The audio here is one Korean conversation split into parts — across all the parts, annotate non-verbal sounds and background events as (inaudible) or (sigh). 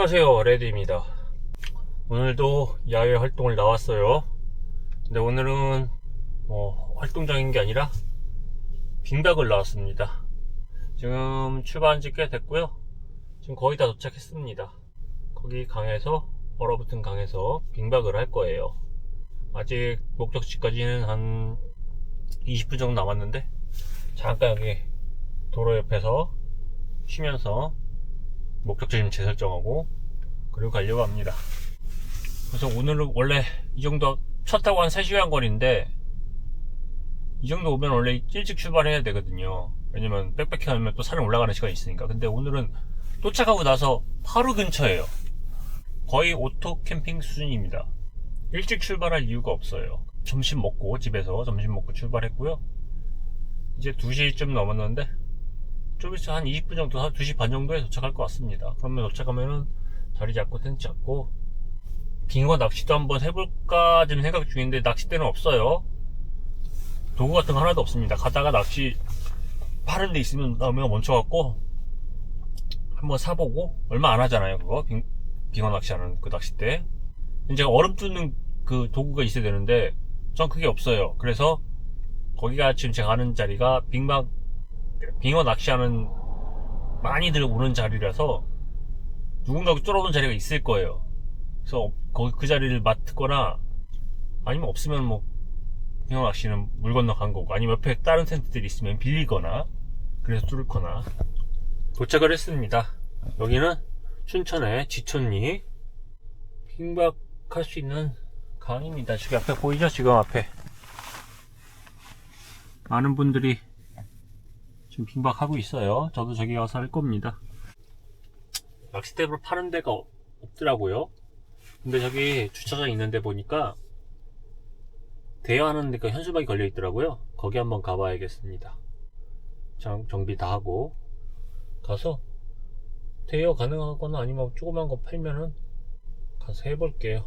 안녕하세요 레드입니다. 오늘도 야외 활동을 나왔어요. 근데 오늘은 뭐 활동적인 게 아니라 빙박을 나왔습니다. 지금 출발한 지 꽤 됐고요. 지금 거의 다 도착했습니다. 거기 강에서 얼어붙은 강에서 빙박을 할 거예요. 아직 목적지까지는 한 20분 정도 남았는데 잠깐 여기 도로 옆에서 쉬면서 목적지 좀 재설정하고 그리고 가려고 합니다. 그래서 오늘은 원래 이 정도 차 타고 한 3시간 거리인데 이 정도 오면 원래 일찍 출발해야 되거든요. 왜냐면 빽빽히 하면 또 산에 올라가는 시간이 있으니까. 근데 오늘은 도착하고 나서 바로 근처예요. 거의 오토 캠핑 수준입니다. 일찍 출발할 이유가 없어요. 점심 먹고 집에서 점심 먹고 출발했고요. 이제 2시쯤 넘었는데 좀 있어 한 20분 정도, 한 2시 반 정도에 도착할 것 같습니다. 그러면 도착하면은 자리 잡고 텐트 잡고 빙어 낚시도 한번 해볼까 지금 생각 중인데 낚싯대는 없어요. 도구 같은 거 하나도 없습니다. 가다가 낚시 파는 데 있으면 나오면 멈춰갖고 한번 사보고 얼마 안 하잖아요 그거 빙, 빙어 낚시하는 그 낚싯대 제가 얼음 뚫는 그 도구가 있어야 되는데 전 그게 없어요. 그래서 거기가 지금 제가 가는 자리가 빙막 빙어 낚시하는 많이들 오는 자리라서 누군가 뚫어놓은 자리가 있을 거예요. 그래서 거기 그 자리를 맡거나 아니면 없으면 뭐 빙어 낚시는 물 건너 간 거고 아니면 옆에 다른 텐트들이 있으면 빌리거나 그래서 뚫거나 도착을 했습니다. 여기는 춘천의 지천리 빙박할 수 있는 강입니다. 지금 앞에 보이죠? 지금 앞에 많은 분들이 지금 빙박하고 있어요. 저도 저기 가서 할 겁니다. 낚싯대로 파는 데가 없- 없더라고요. 근데 저기 주차장 있는데 보니까 대여하는 데가 현수막이 걸려 있더라고요. 거기 한번 가봐야겠습니다. 정, 정비 다 하고 가서 대여 가능하거나 아니면 조그만 거 팔면은 가서 해볼게요.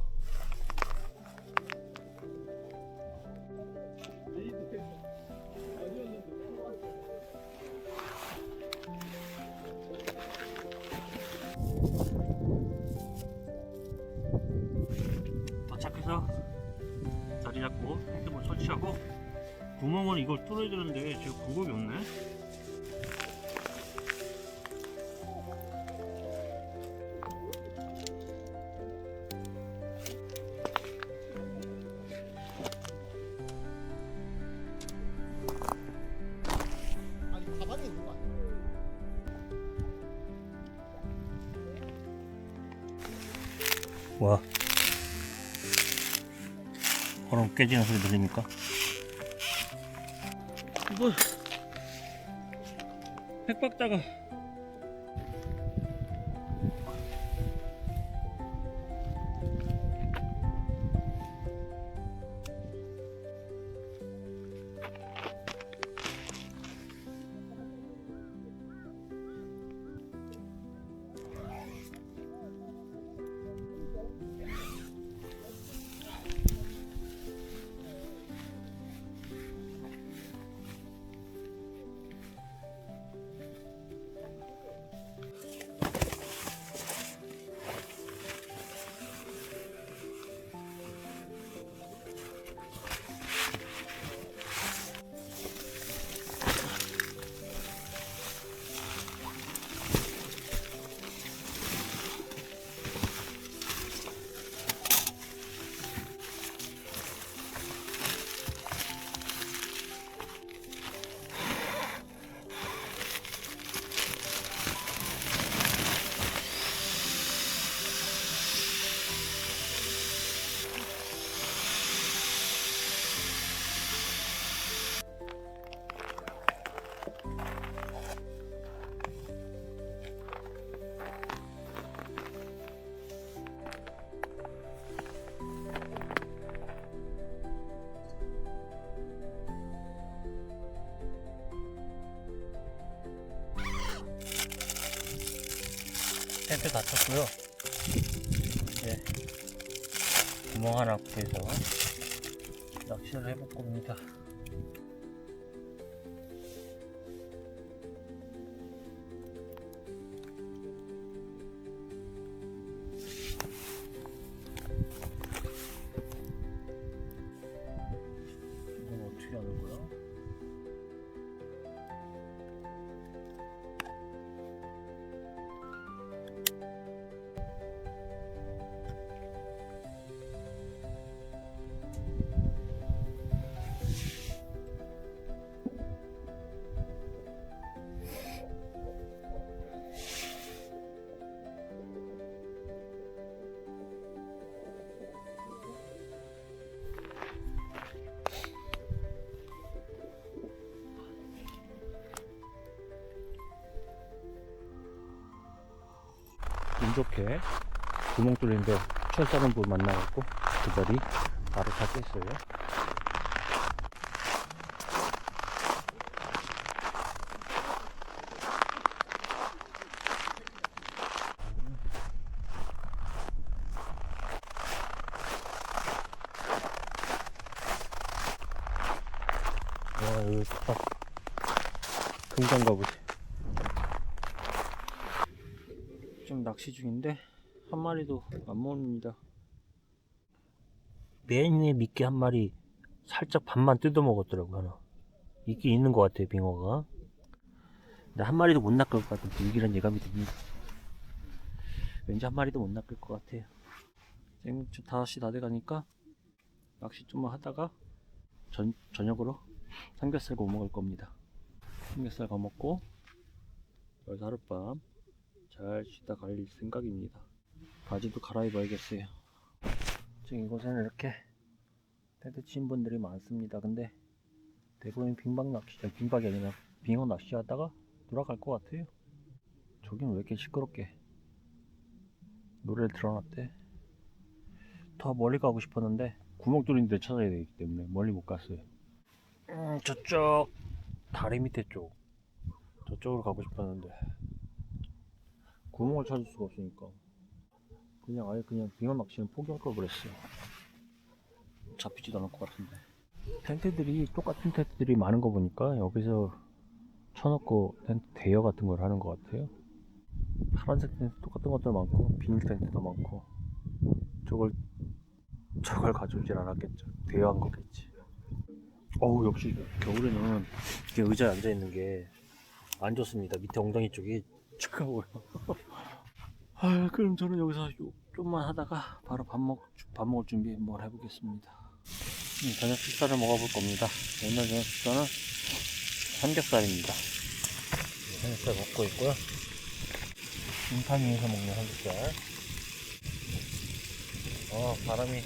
자리 잡고 핸드폰 설치하고 구멍은 이걸 뚫어야 되는데 지금 방법이 없네 깨지는 소리 들립니까? 이거 핵박자가 텐트 다 쳤고요. 이제 구멍 하나 구해서 낚시를 해볼 겁니다. 운 좋게 구멍 뚫린데 철 싸는 분 만나갖고 그 자리 바로 다 깼어요. 와, 여기 딱 금강 가 보지. 낚시 중인데 한 마리도 안 먹습니다. 맨에 미끼 한 마리 살짝 반만 뜯어 먹었더라고 하나. 있긴 있는 것 같아요 빙어가. 근데 한 마리도 못 낚을 것 같은 불길한 예감이 듭니다. 왠지 한 마리도 못 낚을 것 같아요. 지금 좀 5시 다 돼가니까 낚시 좀만 하다가 전, 저녁으로 삼겹살 구워 먹을 겁니다. 삼겹살 구워 먹고 여기서 하룻밤 잘 쉬다 갈 생각입니다. 바지도 갈아입어야겠어요. 지금 이곳에는 이렇게 텐트 친 분들이 많습니다. 근데 대부분 빙박 낚시, 아니, 빙박이 아니라 빙어 낚시하다가 돌아갈 것 같아요. 저긴 왜 이렇게 시끄럽게 노래를 틀어놨대. 더 멀리 가고 싶었는데 구멍 뚫린 데 찾아야 되기 때문에 멀리 못 갔어요. 음, 저쪽 다리 밑에 쪽 저쪽으로 가고 싶었는데 구멍을 찾을 수가 없으니까 그냥 아예 그냥 빙어 낚시는 포기할 걸 그랬어요. 잡히지도 않을 것 같은데. 텐트들이 똑같은 텐트들이 많은 거 보니까 여기서 쳐놓고 텐트 대여 같은 걸 하는 것 같아요. 파란색 텐트 똑같은 것도 많고 비닐 텐트도 많고 저걸 저걸 가져오질 않았겠죠. 대여한 거겠지. 어우 역시 겨울에는 이게 의자에 앉아 있는 게 안 좋습니다. 밑에 엉덩이 쪽이 차가워요. (laughs) 아 그럼 저는 여기서 요- 좀만 하다가 바로 밥 먹 밥 먹을 준비 한번 해보겠습니다. 음, 저녁 식사를 먹어볼 겁니다. 오늘 저녁 식사는 삼겹살입니다. 네, 삼겹살 먹고 있고요. 인탄 위에서 먹는 삼겹살. 어 바람이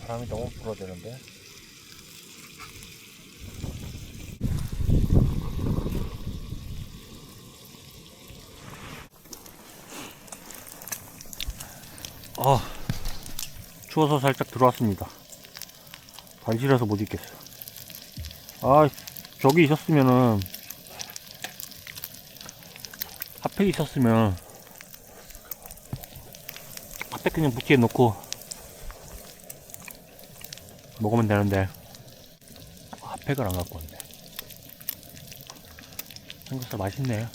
바람이 너무 불어대는데. 아 추워서 살짝 들어왔습니다. 발질해서 못 있겠어 아 저기 있었으면은 앞에 있었으면 앞에 그냥 무티에 놓고 먹으면 되는데 핫팩을 안 갖고 왔네. 삼겹살 맛있네.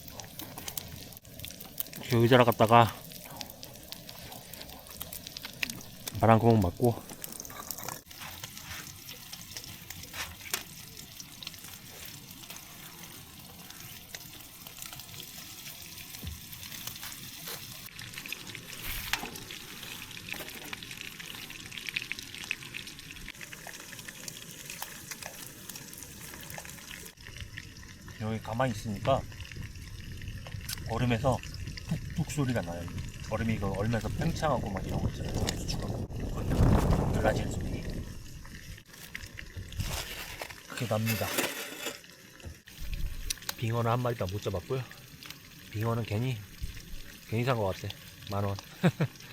저 의자라 갔다가 바람 구멍 맞고 여기 가만히 있으니까 얼음에서 푹푹 소리가 나요. 얼음이 그 얼면서 팽창하고 막 이런 거 있잖아요. 수축하고 갈라지는 소리. 그게 납니다. 빙어는 한 마리도 못 잡았고요. 빙어는 괜히 괜히 산 것 같아. 만 원. (laughs)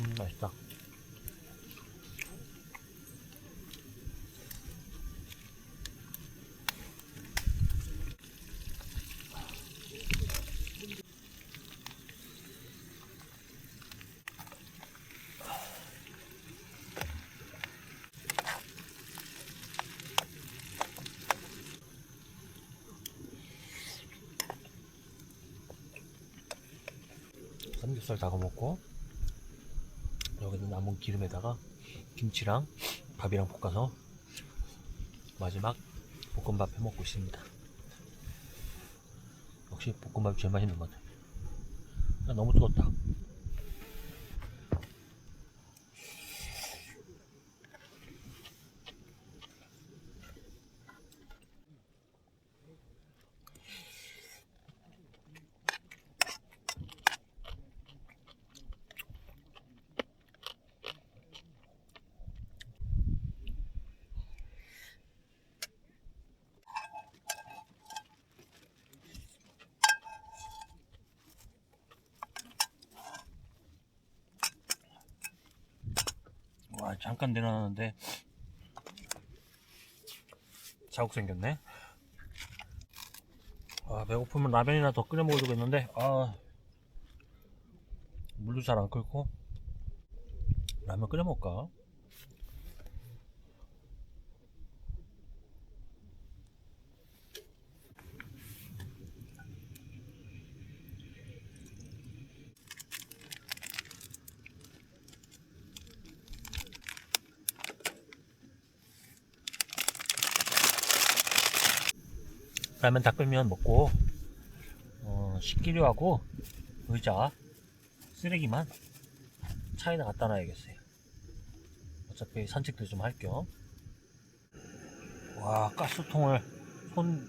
음, 맛있다. 삼겹살 다가 먹고 여기는 남은 기름에다가 김치랑 밥이랑 볶아서 마지막 볶음밥 해 먹고 있습니다. 역시 볶음밥이 제일 맛있는 것 같아요. 아, 너무 뜨겁다. 잠깐 내려놨는데 자국 생겼네. 아 배고프면 라면이나 더 끓여 먹어도 되겠는데 아 물도 잘 안 끓고 라면 끓여 먹을까? 라면 다 끓면 먹고 어, 식기류 하고 의자 쓰레기만 차에다 갖다 놔야겠어요. 어차피 산책도 좀 할 겸. 와 가스통을 손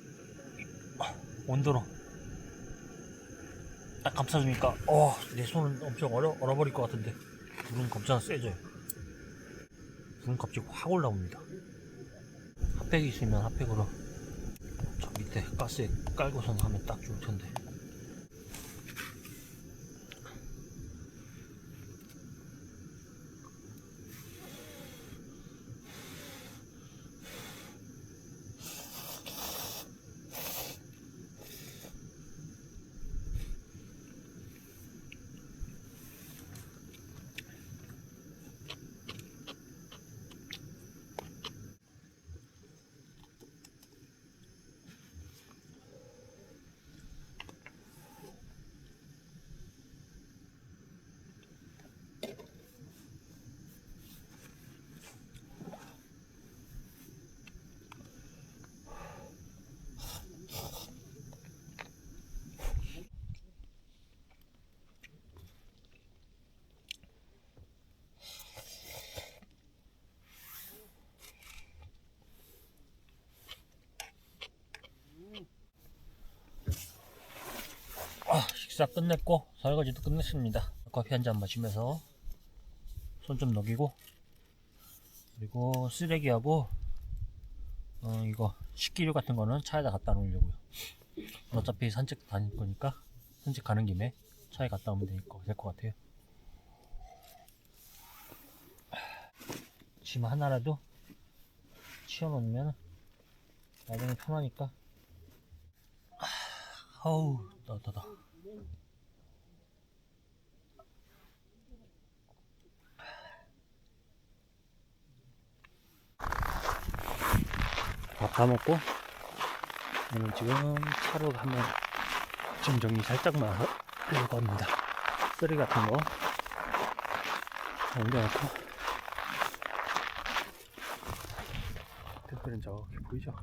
온도로 딱 감싸주니까 어, 내 손은 엄청 얼어, 얼어버릴 것 같은데 불은 겁나 세져요. 불은 갑자기 확 올라옵니다. 핫팩이 있으면 핫팩으로 저 밑에 가스에 깔고선 하면 딱 좋을 텐데. 아, 식사 끝냈고 설거지도 끝냈습니다. 커피 한 잔 마시면서 손 좀 녹이고 그리고 쓰레기하고 어, 이거 식기류 같은 거는 차에다 갖다 놓으려고요. 어차피 산책 다닐 거니까 산책 가는 김에 차에 갖다 오면 될것 같아요. 짐 하나라도 치워놓으면 나중에 편하니까 아우 따뜻하다 밥 다 먹고? 저는 지금 차로 한번 짐 정리 살짝만 하려고 합니다. 쓰레기 같은 거. 옮겨놓고. 댓글은 저기 보이죠?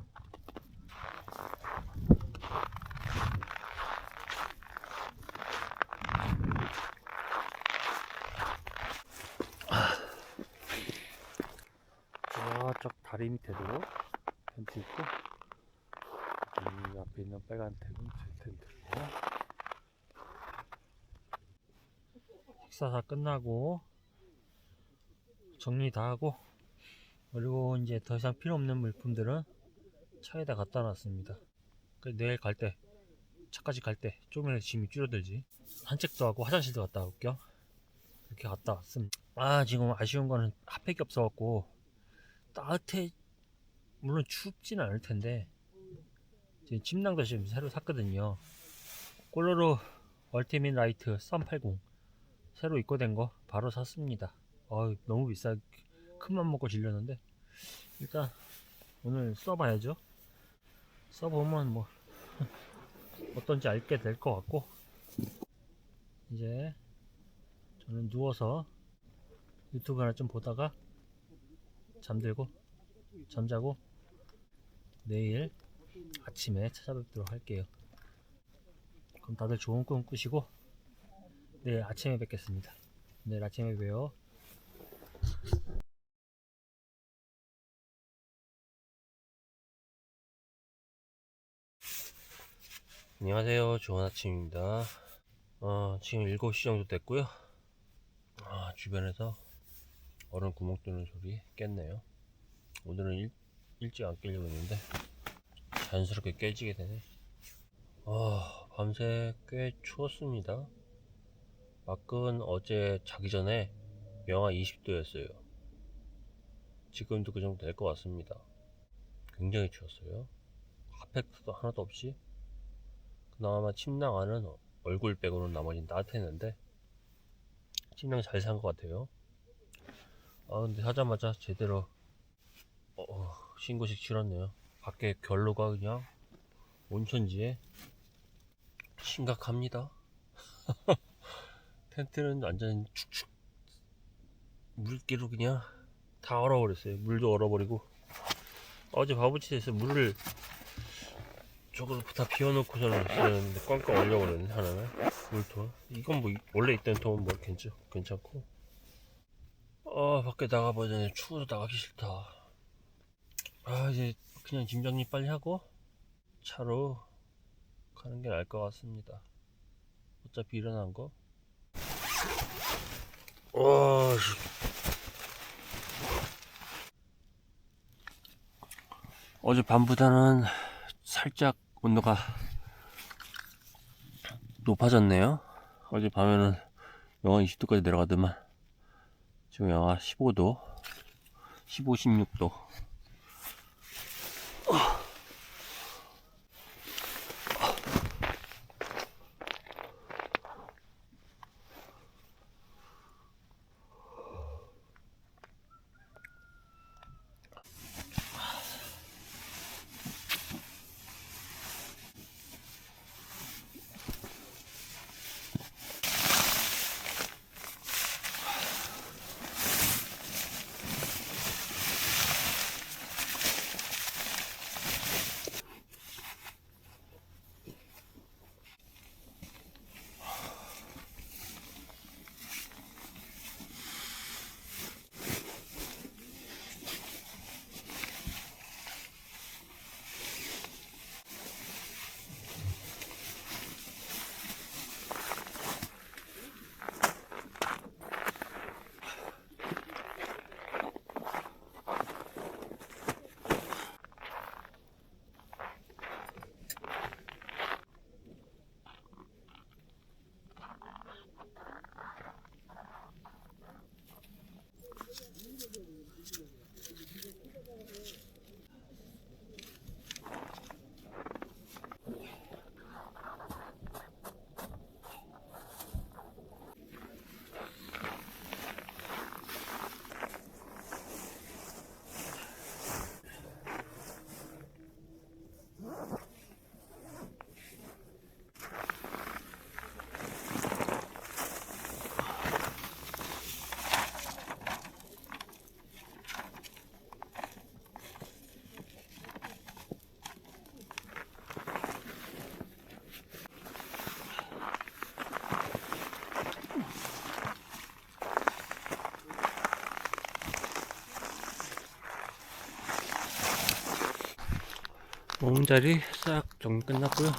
저쪽 다리 밑에도 텐트 있고 이 앞에 있는 빨간 텐트는 제 텐트고 식사 다 끝나고 정리 다 하고 그리고 이제 더 이상 필요 없는 물품들은 차에다 갖다 놨습니다. 그 내일 갈 때 차까지 갈 때 조금이라도 짐이 줄어들지. 산책도 하고 화장실도 갔다 올게요. 이렇게 갔다 왔습니다. 아 지금 아쉬운 거는 핫팩이 없어갖고 따뜻해. 물론 춥진 않을 텐데 침낭도 지금 새로 샀거든요. 꼴로로 얼티밋 라이트 썬80 새로 입고된 거 바로 샀습니다. 어 너무 비싸. 큰맘 먹고 질렸는데. 일단 오늘 써봐야죠. 써보면 뭐 (laughs) 어떤지 알게 될 것 같고. 이제 저는 누워서 유튜브 하나 좀 보다가 잠들고 잠자고 내일 아침에 찾아뵙도록 할게요. 그럼 다들 좋은 꿈 꾸시고 내일 아침에 뵙겠습니다. 내일 아침에 봬요. 안녕하세요. 좋은 아침입니다. 어, 지금 7시 정도 됐고요. 아, 주변에서 얼음 구멍 뚫는 소리 깼네요. 오늘은 일, 일찍 안 깨려고 했는데 자연스럽게 깨지게 되네. 아, 밤새 꽤 추웠습니다. 밖은 어제 자기 전에 영하 20도였어요. 지금도 그 정도 될 것 같습니다. 굉장히 추웠어요. 핫팩도 하나도 없이 그나마 침낭 안은 얼굴 빼고는 나머지는 따뜻했는데 침낭 잘 산 것 같아요. 아 근데 하자마자 제대로 어, 어, 신고식 치렀네요. 밖에 결로가 그냥 온천지에 심각합니다. (laughs) 텐트는 완전 축축 물기로 그냥 다 얼어버렸어요. 물도 얼어버리고 어제 바보짓에서 물을 저걸 다 비워놓고서는 쓰는데 꽝꽝 얼려버렸네 하나는 물통. 이건 뭐 원래 있던 통은 뭐 괜찮 괜찮고. 아 밖에 나가보자 추워서 나가기 싫다. 아 이제 그냥 짐 정리 빨리 하고 차로 가는 게 나을 것 같습니다. 어차피 일어난 거. 와, 씨. 어제 밤보다는 살짝 온도가 높아졌네요. 어제 밤에는 영하 20도까지 내려가더만 지금 영하 15도, 15, 16도. 몸자리 싹 정리 끝났고요.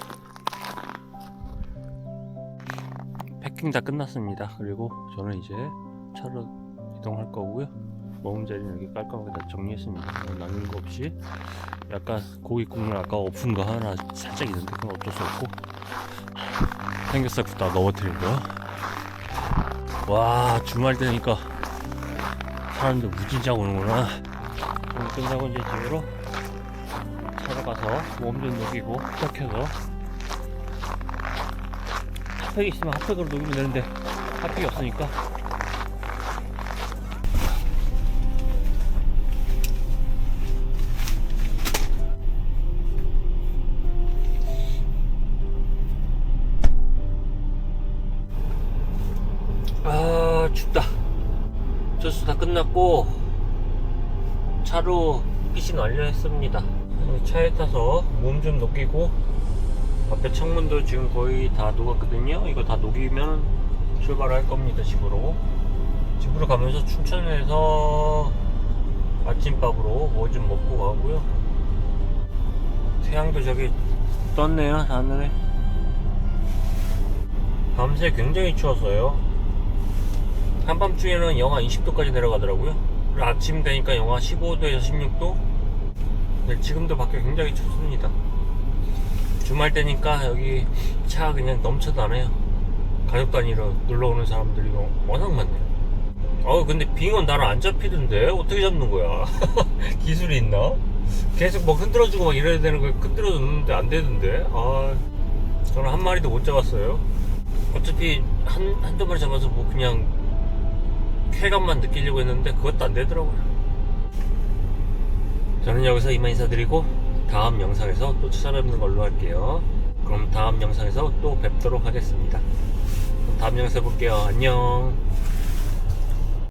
패킹 다 끝났습니다. 그리고 저는 이제 차로 이동할 거고요. 몸자리는 여기 깔끔하게 다 정리했습니다. 뭐 남는 거 없이 약간 고기 국물 아까 엎은 거 하나 살짝 있는데 그건 어쩔 수 없고 삼겹살부터 다 넣어드리고요. 와 주말 되니까 사람들 무진장 오는구나. 오늘 끝나고 이제 집으로 가서 몸 좀 녹이고 시작해서. 핫팩이 있으면 핫팩으로 녹이면 되는데 핫팩이 없으니까. 아 춥다. 저수 다 끝났고 차로 피신 완료했습니다. 차에 타서 몸 좀 녹이고 앞에 창문도 지금 거의 다 녹았거든요. 이거 다 녹이면 출발할 겁니다. 집으로. 집으로 가면서 춘천에서 아침밥으로 뭐 좀 먹고 가고요. 태양도 저기 떴네요. 하늘에. 밤새 굉장히 추웠어요. 한밤중에는 영하 20도까지 내려가더라고요. 아침 되니까 영하 15도에서 16도. 네, 지금도 밖에 굉장히 춥습니다. 주말 때니까 여기 차 그냥 넘쳐다네요. 가족 단위로 놀러 오는 사람들이 워낙 많네요. 어 근데 빙어 나는 안 잡히던데 어떻게 잡는 거야 (laughs) 기술이 있나 계속 막 흔들어주고 막 이래야 되는 거 흔들어 줬는데 안 되던데 아 저는 한 마리도 못 잡았어요 어차피 한 한두 마리 잡아서 뭐 그냥 쾌감만 느끼려고 했는데 그것도 안 되더라고요 저는 여기서 이만 인사드리고 다음 영상에서 또 찾아뵙는 걸로 할게요. 그럼 다음 영상에서 또 뵙도록 하겠습니다. 다음 영상에 볼게요. 안녕